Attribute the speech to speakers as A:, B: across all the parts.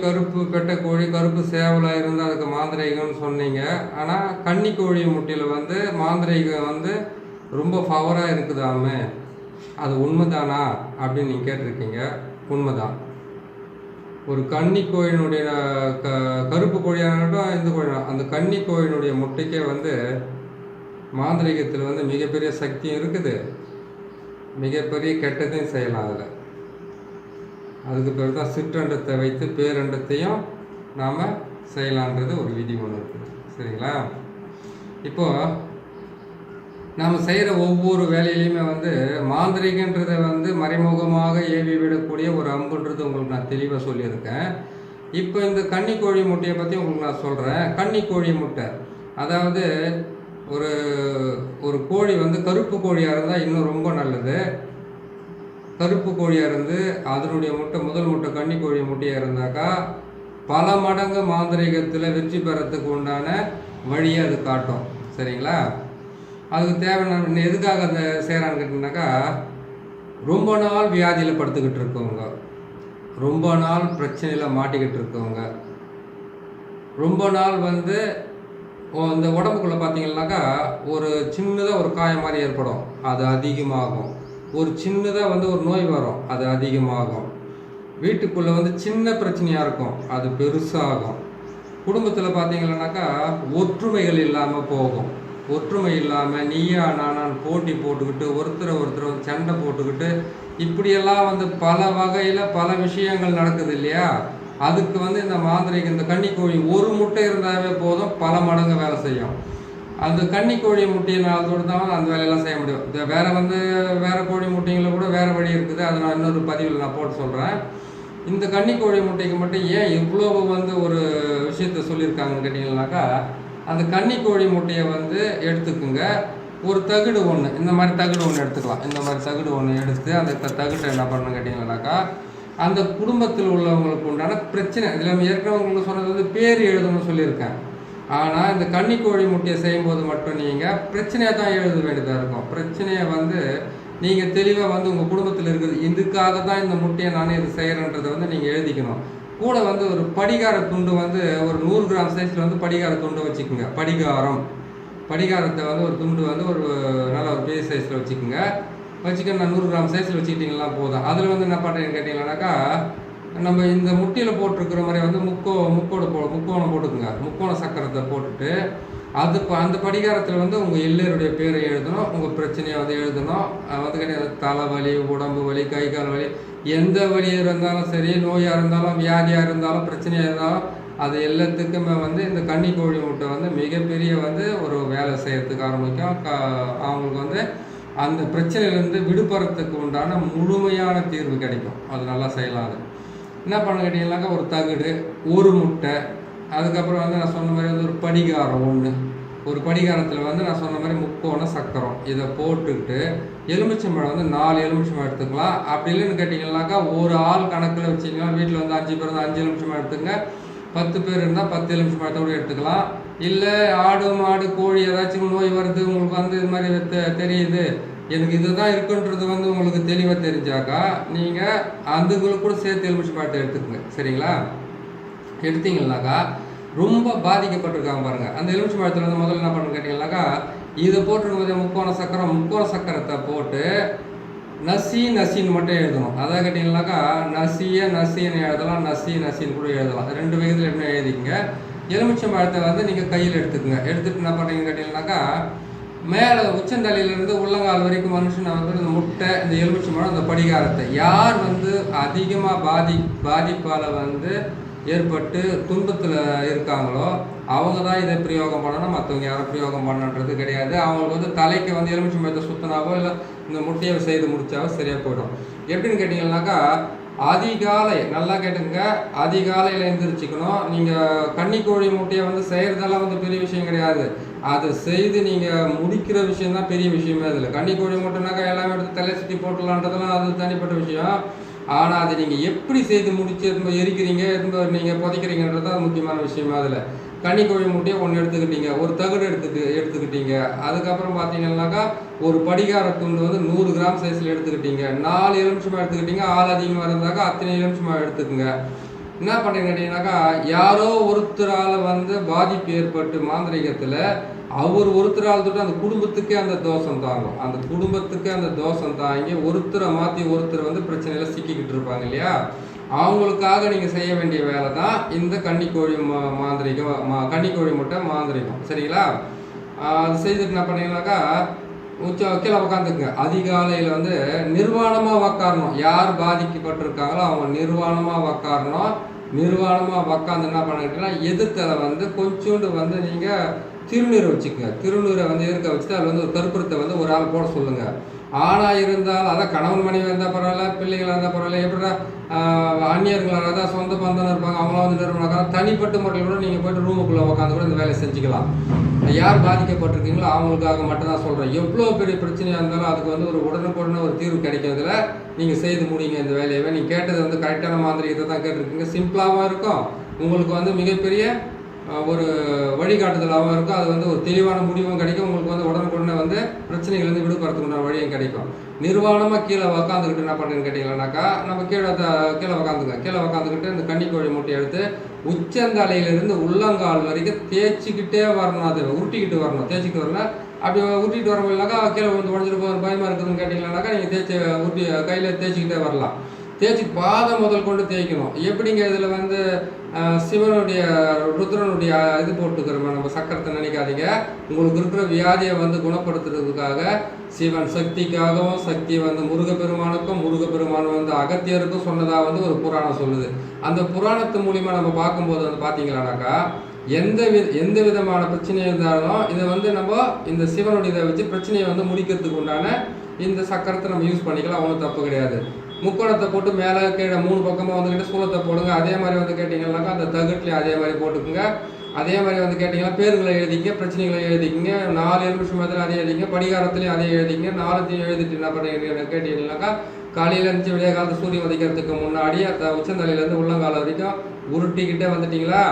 A: கருப்பு கோழி கருப்பு பெட்டை கோழி கருப்பு சேவலாக இருந்தால் அதுக்கு மாந்திரீகம்னு சொன்னீங்க. ஆனால் கன்னி கோழி முட்டையில் வந்து மாந்திரீகம் வந்து ரொம்ப பவராக இருக்குதாமே. அது உண்மைதானா அப்படின்னு நீங்கள் கேட்டிருக்கீங்க. உண்மைதான். ஒரு கன்னி கோழினுடைய க கருப்பு கோழியாகட்டும் இந்த கோழி அந்த கன்னி கோழினுடைய முட்டைக்கே வந்து மாந்திரீகத்தில் வந்து மிகப்பெரிய சக்தியும் இருக்குது. மிகப்பெரிய கெட்டதையும் செய்யலாம் அதில். அதுக்கு பிறகு தான் சிற்றண்டத்தை வைத்து பேரண்டத்தையும் நாம் செய்யலான்றது ஒரு விதி ஒன்று இருக்குது சரிங்களா? இப்போது நாம் செய்கிற ஒவ்வொரு வேலையிலையுமே வந்து மாந்திரிகன்றதை வந்து மறைமுகமாக ஏவி விடக்கூடிய ஒரு அம்புன்றது உங்களுக்கு நான் தெளிவாக சொல்லியிருக்கேன். இப்போ இந்த கன்னி கோழி முட்டையை பற்றி உங்களுக்கு நான் சொல்கிறேன் கன்னி கோழி முட்டை. அதாவது ஒரு ஒரு கோழி வந்து கருப்பு கோழியாக இருந்தால் இன்னும் ரொம்ப நல்லது. கருப்பு கோழியாக இருந்து அதனுடைய முட்டை முதல் முட்டை கன்னி கோழி முட்டையாக இருந்தாக்கா பல மடங்கு மாந்திரிகத்தில் வெற்றி பெறத்துக்கு உண்டான வழியை அது காட்டும். சரிங்களா? அதுக்கு தேவையான எதுக்காக அந்த செய்கிறான்னு கேட்டிங்கனாக்கா ரொம்ப நாள் வியாதியில் படுத்துக்கிட்டு இருக்கவங்க ரொம்ப நாள் பிரச்சனையில் மாட்டிக்கிட்டு இருக்கவங்க ரொம்ப நாள் வந்து இந்த உடம்புக்குள்ளே பார்த்தீங்கன்னாக்கா ஒரு சின்னதாக ஒரு காயம் மாதிரி ஏற்படும். அது அதிகமாகும். ஒரு சின்னதாக வந்து ஒரு நோய் வரும். அது அதிகமாகும். வீட்டுக்குள்ளே வந்து சின்ன பிரச்சனையாக இருக்கும். அது பெருசாகும். குடும்பத்தில் பார்த்தீங்கன்னாக்கா ஒற்றுமைகள் இல்லாமல் போகும். ஒற்றுமை இல்லாமல் நீயா நானான் போட்டி போட்டுக்கிட்டு ஒருத்தரை ஒருத்தர் வந்து சண்டை போட்டுக்கிட்டு இப்படியெல்லாம் வந்து பல வகையில் பல விஷயங்கள் நடக்குது இல்லையா? அதுக்கு வந்து இந்த மாந்திரிக இந்த கன்னிக்கோழி ஒரு முட்டை இருந்தாவே போதும் பல மடங்கு வேலை செய்யும். அந்த கன்னி கோழி முட்டையினாலத்தோடு தான் அந்த வேலையெல்லாம் செய்ய முடியும். இந்த வேறு வந்து வேறு கோழி முட்டைங்கள கூட வேறு வழி இருக்குது. அதை நான் இன்னொரு பதிவில் நான் போட்டு சொல்கிறேன் இந்த கன்னி கோழி முட்டைக்கு மட்டும் ஏன் இவ்வளோ வந்து ஒரு விஷயத்த சொல்லியிருக்காங்கன்னு கேட்டிங்கன்னாக்கா அந்த கன்னி கோழி முட்டையை வந்து எடுத்துக்குங்க. ஒரு தகுடு ஒன்று இந்த மாதிரி தகுடு ஒன்று எடுத்துக்கலாம். இந்த மாதிரி தகுடு ஒன்று எடுத்து அந்த தகுட்டை என்ன பண்ணணும் கேட்டிங்கன்னாக்கா அந்த குடும்பத்தில் உள்ளவங்களுக்கு உண்டான பிரச்சனை இதில் ஏற்கனவே உங்களுக்கு சொன்னது வந்து பேர் எழுதணும்னு சொல்லியிருக்கேன். ஆனால் இந்த கன்னி கோழி முட்டையை செய்யும்போது மட்டும் நீங்கள் பிரச்சனையை தான் எழுத வேண்டியதாக இருக்கும். பிரச்சனையை வந்து நீங்கள் தெளிவாக வந்து உங்கள் குடும்பத்தில் இருக்குது இதுக்காக தான் இந்த முட்டையை நான் இது செய்கிறேன்றதை வந்து நீங்கள் எழுதிக்கணும். கூட வந்து ஒரு படிகார துண்டு வந்து ஒரு நூறு கிராம் சைஸில் வந்து படிகார துண்டு வச்சுக்கோங்க. படிகாரம். படிகாரத்தை வந்து ஒரு துண்டு வந்து ஒரு நல்ல ஒரு பெரிய சைஸில் வச்சுக்கோங்க. வச்சுக்க நான் நூறு கிராம் சைஸில் வச்சுக்கிட்டிங்கன்னா போதும். அதில் வந்து என்ன பண்ணுறேன்னு கேட்டிங்கன்னாக்கா நம்ம இந்த முட்டியில் போட்டிருக்கிற மாதிரி வந்து முக்கோ முக்கோடு போ முக்கோணம் போட்டுக்குங்க. முக்கோண சக்கரத்தை போட்டுட்டு அது ப- அந்த படிகாரத்தில் வந்து உங்கள் எல்லோருடைய பேரை எழுதணும் உங்கள் பிரச்சனையை வந்து எழுதணும். வந்து கிடையாது தலைவலி உடம்பு வலி கை கால் வலி எந்த வழியாக இருந்தாலும் சரி நோயாக இருந்தாலும் வியாதியாக இருந்தாலும் பிரச்சனையாக இருந்தாலும் அது எல்லாத்துக்குமே வந்து இந்த கன்னி கோழி முட்டை வந்து மிகப்பெரிய வந்து ஒரு வேலை செய்கிறதுக்கு ஆரம்பிக்கும். க அவங்களுக்கு வந்து அந்த பிரச்சனையிலேருந்து விடுபடுறதுக்கு உண்டான முழுமையான தீர்வு கிடைக்கும். அது நல்லா செய்யலாம் அது. என்ன பண்ண கேட்டிங்கன்னாக்கா ஒரு தகடு ஒரு முட்டை அதுக்கப்புறம் வந்து நான் சொன்ன மாதிரி வந்து ஒரு படிகாரம் ஒன்று ஒரு படிகாரத்தில் வந்து நான் சொன்ன மாதிரி முக்கோண சக்கரம். இதை போட்டுக்கிட்டு எலுமிச்சம்பழம் வந்து நாலு எலுமிச்சம்பழம் எடுத்துக்கலாம். அப்படி இல்லைன்னு கேட்டிங்கன்னாக்கா ஒரு ஆள் கணக்கில் வச்சிங்கன்னா வீட்டில் வந்து அஞ்சு பேர் இருந்தால் அஞ்சு எலுமிச்சம்பழம் எடுத்துங்க பத்து பேர் இருந்தால் பத்து எலுமிச்சம்பழத்தை கூட எடுத்துக்கலாம். இல்லை ஆடு மாடு கோழி ஏதாச்சும் நோய் வருது உங்களுக்கு வந்து இது மாதிரி தெரியுது. எனக்கு இதுதான் இருக்குன்றது வந்து உங்களுக்கு தெளிவாக தெரிஞ்சாக்கா நீங்கள் அதுங்களுக்கு கூட சேர்த்து எலுமிச்சம்பழத்தை எடுத்துக்கோங்க. சரிங்களா? எடுத்தீங்கன்னாக்கா ரொம்ப பாதிக்கப்பட்டிருக்காங்க பாருங்கள் அந்த எலுமிச்சை பழத்தில் வந்து முதல்ல என்ன பண்ணு கேட்டிங்கன்னாக்கா இதை போட்டிருக்கும்போது முக்கோண சக்கரம் முக்கோண சக்கரத்தை போட்டு நசி நசின்னு மட்டும் எழுதணும். அதான் கேட்டிங்கன்னாக்கா நசிய நசின்னு எழுதலாம் நசி நசின்னு கூட எழுதலாம். ரெண்டு வயதில் எப்படி எழுதிக்கங்க? எலுமிச்சை பழத்தை வந்து நீங்கள் கையில் எடுத்துக்கங்க. எடுத்துட்டு என்ன பண்ணுறீங்கன்னு கேட்டிங்கன்னாக்கா மேலே உச்சந்தலையிலேருந்து உள்ளங்கால் வரைக்கும் மனுஷனை வந்து இந்த முட்டை இந்த எலுமிச்சை மரம் இந்த படிகாரத்தை. யார் வந்து அதிகமாக பாதி பாதிப்பால் வந்து ஏற்பட்டு துன்பத்தில் இருக்காங்களோ அவங்க தான் இதை பிரயோகம் பண்ணணும். மற்றவங்க யாரும் பிரயோகம் பண்ணன்றது கிடையாது. அவங்களுக்கு வந்து தலைக்கு வந்து எலுமிச்சை மரத்தை சுத்தினாவோ இல்லை இந்த முட்டையை செய்து முடித்தாவோ சரியாக போயிடும். எப்படின்னு கேட்டிங்கன்னாக்கா அதிகாலை நல்லா கேட்டுங்க அதிகாலையில் எழுந்திரிச்சிக்கணும் நீங்கள் கன்னிக்கோழி முட்டையை வந்து செய்கிறதெல்லாம் வந்து பெரிய விஷயம் கிடையாது. அதை செய்து நீங்கள் முடிக்கிற விஷயம் தான் பெரிய விஷயமே அதில். கன்னிக்கோழி மட்டும்னாக்கா எல்லாமே எடுத்து தலை சுற்றி போட்டுடலான்றதெல்லாம் அது தனிப்பட்ட விஷயம். ஆனால் அதை நீங்கள் எப்படி செய்து முடிச்சு எதுவும் எரிக்கிறீங்க எதுவும் நீங்கள் புதைக்கிறீங்கன்றது தான் முக்கியமான விஷயமா அதில். கன்னிக்கோழி முட்டையை ஒன்று எடுத்துக்கிட்டீங்க ஒரு தகடு எடுத்துட்டு எடுத்துக்கிட்டீங்க. அதுக்கப்புறம் பார்த்தீங்கன்னாக்கா ஒரு படிகார துண்டு வந்து நூறு கிராம் சைஸில் எடுத்துக்கிட்டீங்க. நாலு எலுமிச்சமாக எடுத்துக்கிட்டீங்க ஆள் அதிகமாக இருந்தாக்கா அத்தனை எலுமிச்சமாக எடுத்துக்கோங்க. என்ன பண்ணுறீங்க கேட்டிங்கனாக்கா யாரோ ஒருத்தரால் வந்து பாதிப்பு ஏற்பட்டு மாந்திரிகத்தில் அவர் ஒருத்தரால் தொட்டு அந்த குடும்பத்துக்கே அந்த தோஷம் தாங்கும். அந்த குடும்பத்துக்கு அந்த தோஷம் தாங்கி ஒருத்தரை மாற்றி ஒருத்தர் வந்து பிரச்சனையில் சிக்கிக்கிட்டு இருப்பாங்க இல்லையா? அவங்களுக்காக நீங்கள் செய்ய வேண்டிய வேலை தான் இந்த கன்னிக்கோழி மா மாந்திரிகம் மா கன்னிக்கோழி முட்டை மாந்திரிகம். சரிங்களா? அது செய்துட்டு என்ன பண்ணீங்கன்னாக்கா உச்ச கீழே உட்காந்துக்குங்க அதிகாலையில் வந்து நிர்வாணமாக உக்காரணும். யார் பாதிக்கப்பட்டிருக்காங்களோ அவங்க நிர்வாணமாக உக்காரணும். நிர்வாணமாக உக்காந்து என்ன பண்ணிக்கிட்டீங்கன்னா எதிர்த்தலை வந்து கொஞ்சோண்டு வந்து நீங்கள் திருநீரை வச்சுக்கோங்க. திருநீரை வந்து இருக்க வச்சுட்டு அதில் வந்து ஒரு கருப்புரத்தை வந்து ஒரு ஆள் போட சொல்லுங்கள் ஆணாக இருந்தால் அதான் கணவன் மனைவி இருந்தால் பரவாயில்ல பிள்ளைகளாக இருந்தால் பரவாயில்ல எப்படின்னா அந்நியர்கள் அதாவது சொந்த பந்தம் இருப்பாங்க. அவங்களாம் வந்து நிறுவனம் தனிப்பட்ட முறையில் கூட நீங்கள் போய்ட்டு ரூமுக்குள்ளே உட்காந்து கூட இந்த வேலையை செஞ்சுக்கலாம். யார் பாதிக்கப்பட்டிருக்கீங்களோ அவங்களுக்காக மட்டும்தான் சொல்கிறேன் எவ்வளோ பெரிய பிரச்சனையாக இருந்தாலும் அதுக்கு வந்து ஒரு உடனுக்குடனே ஒரு தீர்வு கிடைக்கிறதுல நீங்கள் செய்து முடியுங்க இந்த வேலையை நீங்கள் கேட்டது வந்து கரெக்டான மாந்திரிகத்தை தான் கேட்டிருக்கீங்க. சிம்பிளாகவும் இருக்கும். உங்களுக்கு வந்து மிகப்பெரிய ஒரு வழிகாட்டுதலாகவும் இருக்கும். அது வந்து ஒரு தெளிவான முடிவும் கிடைக்கும். உங்களுக்கு வந்து உடனுக்குடனே வந்து பிரச்சனைகள் வந்து விடுபடுறதுக்கு உண்டான வழியும் கிடைக்கும். நிர்வாணமாக கீழே உக்காந்துக்கிட்டு என்ன பண்ணுன்னு கேட்டிங்கன்னாக்கா நம்ம கீழே கீழே உக்காந்துங்க கீழே உக்காந்துக்கிட்டு இந்த கன்னிக்கோழி முட்டையை எடுத்து உச்சந்தலையிலிருந்து உள்ளங்கால் வரைக்கும் தேய்ச்சிக்கிட்டே வரணும். அது உருட்டிக்கிட்டு வரணும். தேய்ச்சிக்கிட்டு வரணும் அப்படி உருட்டிட்டு வர முடியலனாக்கா கீழே வந்து உடஞ்சிட்டு போகிற பயமாக இருக்குதுன்னு கேட்டிங்கன்னாக்கா நீங்கள் தேய்ச்சி உருட்டி கையில் தேய்ச்சிக்கிட்டே வரலாம். தேய்ச்சி பாதம் முதல் கொண்டு தேய்க்கணும். எப்படிங்க இதில் வந்து சிவனுடைய ருத்ரனுடைய இது போட்டுக்கிறோம்? நம்ம சக்கரத்தை நினைக்காதீங்க. உங்களுக்கு இருக்கிற வியாதியை வந்து குணப்படுத்துறதுக்காக சிவன் சக்திக்காகவும் சக்தி வந்து முருகப்பெருமானுக்கும் முருகப்பெருமான் வந்து அகத்தியருக்கும் சொன்னதாக வந்து ஒரு புராணம் சொல்லுது. அந்த புராணத்து மூலிமா நம்ம பார்க்கும்போது வந்து பார்த்தீங்களானாக்கா எந்த வி எந்த விதமான பிரச்சனை இருந்தாலும் இதை வந்து நம்ம இந்த சிவனுடைய இதை வச்சு பிரச்சனையை வந்து முடிக்கிறதுக்கு உண்டான இந்த சக்கரத்தை நம்ம யூஸ் பண்ணிக்கலாம். ஒன்றும் தப்பு கிடையாது. முக்கோணத்தை போட்டு மேலே கீழே மூணு பக்கமாக வந்துக்கிட்டு சூளத்தை போடுங்க. அதே மாதிரி வந்து கேட்டிங்கன்னாக்கா அந்த தகட்டுலையும் அதே மாதிரி போட்டுக்குங்க. அதே மாதிரி வந்து கேட்டிங்கன்னா பேர்களை எழுதிங்க பிரச்சனைகளை எழுதிக்கிங்க. நாலு எலுமிஷம் மாதிரி அதே எழுதிங்க படிகாரத்துலேயும் அதே எழுதிங்க. நாலுத்தையும் எழுதிட்டு என்ன பண்ணுறீங்க கேட்டிங்கன்னாக்கா காலையில் இருந்துச்சு விடிய காலத்து சூரியன் உதைக்கிறதுக்கு முன்னாடி அந்த உச்சந்தலையிலேருந்து உள்ளங்கால வரைக்கும் உருட்டிக்கிட்டே வந்துட்டிங்களா?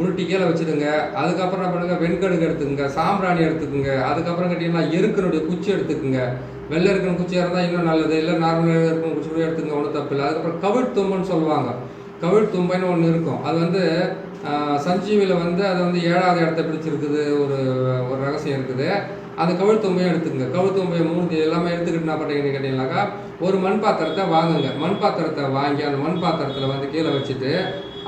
A: உருட்டி கீழே வச்சுடுங்க. அதுக்கப்புறம் என்ன பண்ணுங்க? வெண்கடுகு எடுத்துக்குங்க சாம்பிராணி எடுத்துக்குங்க. அதுக்கப்புறம் கேட்டிங்கன்னா எருக்கனுடைய குச்சி எடுத்துக்குங்க. வெள்ளை இருக்கிற குச்சியாக இருந்தால் இன்னும் நல்லது இல்லை நார்மலாக இருக்கிற குச்சி கூட எடுத்துங்க ஒன்றும் தப்பு இல்லை. அதுக்கப்புறம் கவிழ் தும்புன்னு சொல்லுவாங்க. கவிழ் தும்பைன்னு ஒன்று இருக்கும். அது வந்து சஞ்சீவியில் வந்து அது வந்து ஏழாவது இடத்த பிடிச்சிருக்குது ஒரு ஒரு ரகசியம் இருக்குது. அந்த கவிழ் தும்பையும் எடுத்துக்கங்க. கவிழ் தும்பையை மூணு எல்லாமே எடுத்துக்கிட்டு என்ன பண்ணுறீங்கன்னு கேட்டிங்கனாக்கா ஒரு மண் பாத்திரத்தை வாங்குங்க. மண் பாத்திரத்தை வாங்கி அந்த மண் பாத்திரத்தில் வந்து கீழே வச்சுட்டு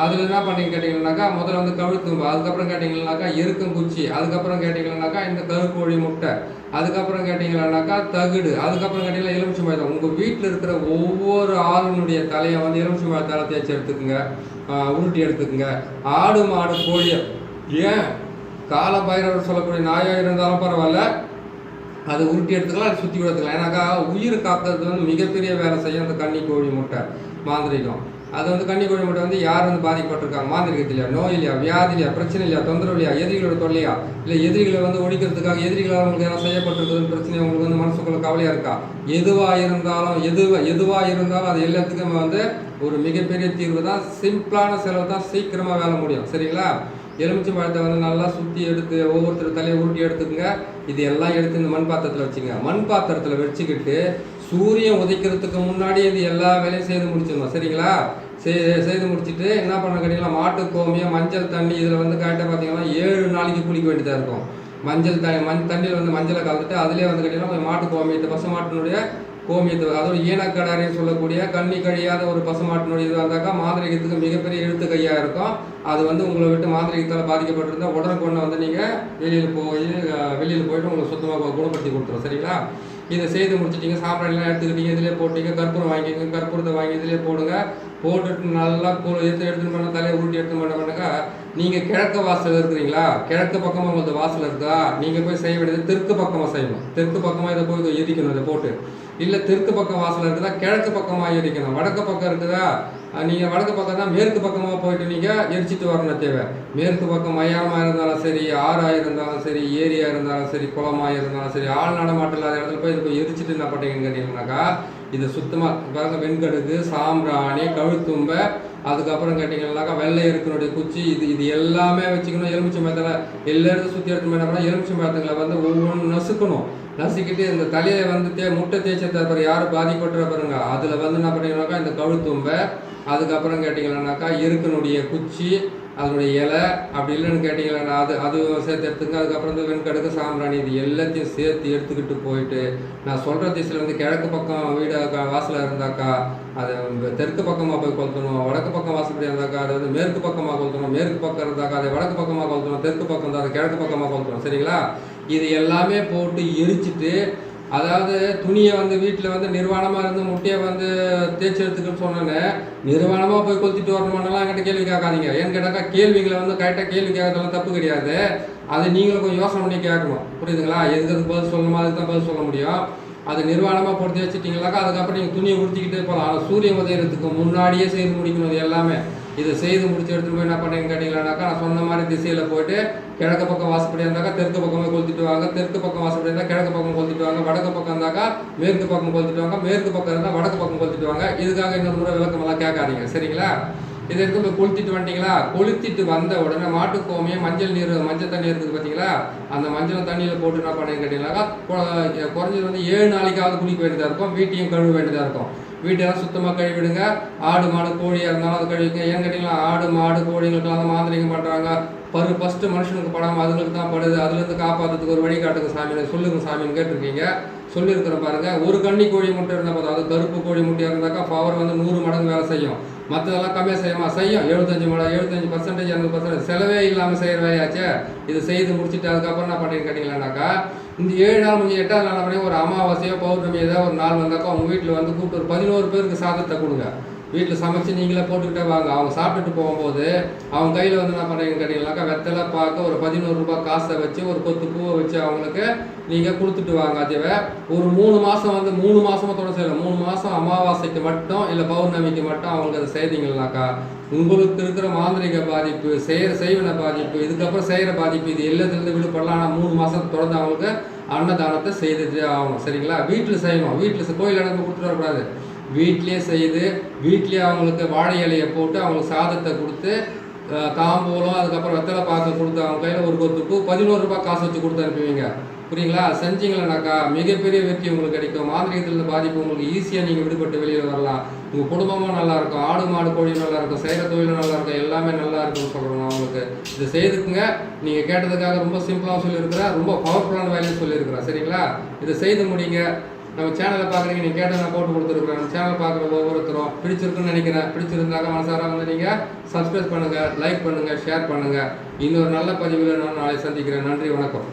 A: அதில் என்ன பண்ணீங்க கேட்டிங்கன்னாக்கா முதல்ல வந்து கவிழ்த்தும்பு அதுக்கப்புறம் கேட்டிங்கன்னாக்கா எருக்கும் குச்சி. அதுக்கப்புறம் கேட்டிங்கன்னாக்கா இந்த கருக்கோழி முட்டை. அதுக்கப்புறம் கேட்டிங்கன்னாக்கா தகுடு. அதுக்கப்புறம் கேட்டிங்கன்னா எலுமிச்சை தான் உங்கள் வீட்டில் இருக்கிற ஒவ்வொரு ஆளுனுடைய தலையை வந்து எலுமிச்சை மரம் தலை தேய்ச்சி எடுத்துக்கோங்க. உருட்டி எடுத்துக்கோங்க. ஆடு மாடு கோழியை. ஏன்? கால பைரவர் சொல்லக்கூடிய நாயாக இருந்தாலும் பரவாயில்ல. அதை உருட்டி எடுத்துக்கலாம் அதை சுற்றி கொடுத்துக்கலாம். ஏன்னாக்கா உயிர் காக்கிறது வந்து மிகப்பெரிய வேலை செய்யும் அந்த கன்னி கோழி முட்டை மாந்திரிகம். அது வந்து கன்னி மட்டும் வந்து யார் வந்து பாதிக்கப்பட்டிருக்காங்க மாந்திரிகத்திலையா நோய் இல்லையா வியாதி இல்லையா பிரச்சனை இல்லையா தொந்தரவு இல்லையா எதிரிகளோட தொல்லையா? இல்லை எதிரிகளை வந்து ஒழிக்கிறதுக்காக எதிரிகளால் உங்களுக்கு ஏதாவது செய்யப்பட்டிருக்குதுன்னு பிரச்சனை உங்களுக்கு வந்து மனசுக்குள்ள கவலையாக இருக்கா? எதுவாக இருந்தாலும் எதுவா எதுவாக இருந்தாலும் அது எல்லாத்துக்கும் வந்து ஒரு மிகப்பெரிய தீர்வு தான். சிம்பிளான செலவு தான். சீக்கிரமாக வேலை முடியும். சரிங்களா? எலுமிச்சை பழத்தை வந்து நல்லா சுற்றி எடுத்து ஒவ்வொருத்தர் தலையை உருட்டி எடுத்துக்கங்க. இது எல்லாம் எடுத்து இந்த மண் பாத்திரத்தில் வச்சுங்க மண் பாத்திரத்தில் வச்சுக்கிட்டு சூரியன் உதைக்கிறதுக்கு முன்னாடி இது எல்லா வேலையும் செய்து முடிச்சிடணும் சரிங்களா? செய்து முடிச்சுட்டு என்ன பண்ண கேட்டீங்கன்னா மாட்டு கோமியம் மஞ்சள் தண்ணி இதில் வந்து கரெக்டாக பார்த்தீங்கன்னா ஏழு நாளைக்கு குளிக்க வேண்டியதாக இருக்கும். மஞ்சள் த மண் தண்ணியில் வந்து மஞ்சளை கலந்துட்டு அதிலே வந்து கேட்டிங்கன்னா மாட்டு கோமியத்தை பசு மாட்டினுடைய கோமியத்தை அதோட ஈனக்கடாரின்னு சொல்லக்கூடிய கண்ணி கழியாத ஒரு பசுமாட்டினுடைய இது வந்தாக்கா மாந்திரிகத்துக்கு மிகப்பெரிய எழுத்து கையாக இருக்கும். அது வந்து உங்களை விட்டு மாந்திரிகத்தால் பாதிக்கப்பட்டிருந்தா உடனுக்குடனே வந்து நீங்கள் வெளியில் போய் வெளியில் போயிட்டு உங்களுக்கு சுத்தமாக குணப்படுத்தி கொடுத்துரும் சரிங்களா? இதை செய்து முடிச்சிட்டிங்க சாப்பாடுலாம் எடுத்துக்கிட்டீங்க இதிலே போட்டிங்க கற்பூரம் வாங்கிக்கோங்க கற்பூரத்தை வாங்கி இதிலே போடுங்க. போட்டுட்டு நல்லா கூ- எடுத்து எடுத்துன்னு பண்ண தலையை உருட்டி எடுத்து பண்ண பண்ணாக்கா நீங்கள் கிழக்கு வாசல் இருக்கிறீங்களா? கிழக்கு பக்கமாக உங்களுக்கு வாசல் இருக்கா? நீங்கள் போய் செய்ய வேண்டியது தெற்கு பக்கமாக செய்யணும். தெற்கு பக்கமாக இதை போய் எரிக்கணும் இதை போட்டு. இல்லை தெற்கு பக்கம் வாசல் இருக்குதா கிழக்கு பக்கமாக எரிக்கணும் வடக்கு பக்கம் இருக்குதா? நீங்கள் வடக்கு பக்கம்னா மேற்கு பக்கமாக போயிட்டு நீங்கள் எரிச்சிட்டு வரணும் தேவை. மேற்கு பக்கம் மயானமாக இருந்தாலும் சரி ஆறாக இருந்தாலும் சரி ஏரியாக இருந்தாலும் சரி குளமாக இருந்தாலும் சரி ஆள் நடமாட்டம் இல்லாத இடத்துல போய் இது போய் எரிச்சிட்டு என்ன பண்ணுறீங்கன்னு கேட்டிங்கன்னாக்கா இது சுத்தமாக பாருங்க வெண்கடுகு சாம்பிராணி கழுத்தும்பை அதுக்கப்புறம் கேட்டிங்கன்னாக்கா வெள்ளை எருக்கினுடைய குச்சி இது இது எல்லாமே வச்சுக்கணும். எலுமிச்சை மரத்தில் எல்லாரும் சுற்றி எடுத்து என்ன பண்ணால் எலுமிச்சை மரத்துங்களை வந்து ஒவ்வொன்றும் நசுக்கணும். நசுக்கிட்டு இந்த தலையை வந்து தே முட்டை தேய்ச்ச தரப்பாரு யாரும் பாதிப்பட்டுற பாருங்க அதில் வந்து என்ன பண்ணீங்கன்னாக்கா இந்த கழுத்தும்பை அதுக்கப்புறம் கேட்டிங்கன்னாக்கா எருக்கினுடைய குச்சி அதனுடைய இலை அப்படி இல்லைன்னு கேட்டிங்கன்னா அது அது சேர்த்து எடுத்துங்க. அதுக்கப்புறம் இந்த வெண்கடுக்கு சாம்பிராணி இது எல்லாத்தையும் சேர்த்து எடுத்துக்கிட்டு போயிட்டு நான் சொல்கிற திசையில் வந்து கிழக்கு பக்கம் வீடு க- இருந்தாக்கா அது தெற்கு பக்கமாக போய் கொளுத்தணும் வடக்கு பக்கம் வாசப்படி இருந்தாக்கா அது வந்து மேற்கு பக்கமாக கொளுத்தணும் மேற்கு பக்கம் இருந்தாக்கா அதை வடக்கு பக்கமாக கொளுத்தணும் தெற்கு பக்கம் இருந்தால் அதை கிழக்கு பக்கமாக கொளுத்தணும் சரிங்களா? இது எல்லாமே போட்டு எரிச்சிட்டு அதாவது துணியை வந்து வீட்டில் வந்து நிர்வாணமாக இருந்து முட்டையை வந்து தேய்ச்சி எடுத்துக்கிட்டு சொன்னோன்னே நிர்வாணமாக போய் கொளுத்திட்டு வரணுமானலாம் என்கிட்ட கேள்வி கேட்காதீங்க. ஏன்னு கேட்டாக்கா கேள்விகளை வந்து கரெக்டாக கேள்வி கேட்கறதெல்லாம் தப்பு கிடையாது. அதை நீங்களும் கொஞ்சம் யோசனை பண்ணி கேட்கணும். புரியுதுங்களா? எதுக்கு பதில் சொல்லணுமோ அதுக்கு தான் பதில் சொல்ல முடியும். அது நிர்வாணமாக பொறுத்து வச்சுட்டீங்களாக்கா அதுக்கப்புறம் நீங்கள் துணியை உடுத்திக்கிட்டே போகலாம். ஆனால் சூரிய உதயத்துக்கு முன்னாடியே செய்து முடிக்கணும் அது எல்லாமே. இதை செய்து முடிச்சு எடுத்துகிட்டு போய் என்ன பண்ணேன்னு கேட்டீங்களாக்கா நான் சொன்ன மாதிரி திசையில் போயிட்டு கிழக்கு பக்கம் வாசப்படி இருந்தாக்கா தெற்கு பக்கமே கொளுத்திட்டு வாங்க. தெற்கு பக்கம் வாசப்படி இருந்தால் கிழக்கு பக்கம் கொளுத்திட்டு வாங்க. வடக்கு பக்கம் இருந்தாக்கா மேற்கு பக்கம் கொளுத்திட்டு வாங்க. மேற்கு பக்கம் இருந்தால் வடக்கு பக்கம் கொளுத்திட்டு வாங்க. இதுக்காக இன்னொரு முறை விளக்கமெல்லாம் கேட்காதீங்க. சரிங்களா? இதை எடுத்து போய் கொளுத்திட்டு வந்துட்டீங்களா? கொளுத்திட்டு வந்த உடனே மாட்டு கோமியம் மஞ்சள் நீர் மஞ்சள் தண்ணி இருக்குது பார்த்தீங்களா அந்த மஞ்சள் தண்ணியில் போட்டு என்ன பண்ணேன்னு கேட்டீங்கன்னாக்கா குறைஞ்சது வந்து ஏழு நாளைக்காவது குளிக்க வேண்டியதாக இருக்கும். வீட்டையும் கழுவ வேண்டியதாக இருக்கும். வீட்டெல்லாம் சுத்தமாக கழுவிடுங்க. ஆடு மாடு கோழியாக இருந்தாலும் அது கழுவிங்க ஏன்னு கேட்டிங்களா ஆடு மாடு கோழிங்களுக்கெல்லாம் வந்து மாந்திரிகம் பண்ணுறாங்க பரு ஃபஸ்ட்டு மனுஷனுக்கு படாமல் அதுங்களுக்கு தான் படுது. அதுலேருந்து காப்பாற்றுறதுக்கு ஒரு வழிகாட்டுங்க சாமி. சொல்லுங்க சாமின்னு கேட்டிருக்கீங்க. சொல்லியிருக்கிற பாருங்க. ஒரு கன்னி கோழி முட்டை இருந்தால் பார்த்தா அது கருப்பு கோழி முட்டையாக இருந்தாக்கா பவர் வந்து நூறு மடங்கு வேலை செய்யும். மற்றதெல்லாம் கம்மியாக செய்யுமா? செய்யும். எழுபத்தஞ்சு மடம் எழுபத்தஞ்சு பர்சன்டேஜ் எண்பது பர்சன்டேஜ் செலவே இல்லாமல் செய்கிற வேலையாச்சே. இது செய்து முடிச்சுட்டு அதுக்கப்புறம் என்ன பண்ணிட்டு கேட்டிங்களானாக்கா இந்த ஏழு நாள் முடிஞ்சு எட்டாவது நாள் அப்படியே ஒரு அமாவாசையோ பௌர்ணமி ஏதாவது ஒரு நாள் வந்தாக்கா அவங்க வீட்டில் வந்து கூப்பிட்டு ஒரு பதினோரு பேருக்கு சாதத்தை கொடுங்க. வீட்டில் சமைச்சு நீங்களே போட்டுக்கிட்டே வாங்க. அவங்க சாப்பிட்டுட்டு போகும்போது அவங்க கையில் வந்து என்ன பண்ணுறீங்கன்னு கேட்டிங்கனாக்கா வெத்தலை பார்க்க ஒரு பதினோரு ரூபாய் காசை வச்சு ஒரு கொத்து பூவை வச்சு அவங்களுக்கு நீங்கள் கொடுத்துட்டு வாங்க. அதுவே ஒரு மூணு மாதம் வந்து மூணு மாதமாக தொடர்ந்து செய்யலாம் மூணு மாதம் அமாவாசைக்கு மட்டும் இல்லை பௌர்ணமிக்கு மட்டும் அவங்களுக்கு அதை செய்தீங்கன்னாக்கா உங்களுக்கு இருக்கிற மாந்திரிக பாதிப்பு செய்கிற செய்வன பாதிப்பு இதுக்கப்புறம் செய்கிற பாதிப்பு இது எல்லாத்துலேருந்து விடுபடலாம் ஆனால் மூணு மாதம் தொடர்ந்து அவங்களுக்கு அன்னதானத்தை செய்துட்டு ஆகணும். சரிங்களா? வீட்டில் செய்யணும். வீட்டில் கோயில் இடத்துல கொடுத்துட்டு வரக்கூடாது. வீட்டிலே செய்து வீட்டிலே அவங்களுக்கு வாழை இலையை போட்டு அவங்களுக்கு சாதத்தை கொடுத்து அஹ், தாம்பூலம் அதுக்கப்புறம் வெத்தலை பார்த்து கொடுத்து அவங்க கையில் ஒரு கொத்துக்கு பதினோரு ரூபாய் காசு வச்சு கொடுத்து அனுப்புவீங்க. புரியுங்களா? செஞ்சீங்களேனாக்கா மிகப்பெரிய வெற்றி உங்களுக்கு கிடைக்கும். மாந்திரிகத்திலிருந்து பாதிப்பு உங்களுக்கு ஈஸியாக நீங்கள் விடுபட்டு வெளியில் வரலாம். உங்கள் குடும்பமும் நல்லாயிருக்கும் ஆடு மாடு கோழியும் நல்லாயிருக்கும் செய்கிற தொழிலும் நல்லாயிருக்கும் எல்லாமே நல்லா இருக்கும்னு சொல்கிறோம் நான் உங்களுக்கு. இது செய்துக்குங்க. நீங்கள் கேட்டதுக்காக ரொம்ப சிம்பிளாக சொல்லியிருக்கிறேன். ரொம்ப பவர்ஃபுல்லான வேலையும் சொல்லியிருக்கிறேன். சரிங்களா? இதை செய்து முடிங்க. நம்ம சேனலை பார்க்குறீங்க நீங்கள் கேட்டால் நான் போட்டு கொடுத்துருக்குறேன். நம்ம சேனல் பார்க்குற ஒவ்வொருத்தரும் பிடிச்சிருக்குன்னு நினைக்கிறேன். பிடிச்சிருந்தாக்க மனசார வந்து நீங்கள் சப்ஸ்கிரைப் பண்ணுங்கள் லைக் பண்ணுங்கள் ஷேர் பண்ணுங்கள் இன்னொரு நல்ல பதிவில் நான் நாளை சந்திக்கிறேன். நன்றி வணக்கம்.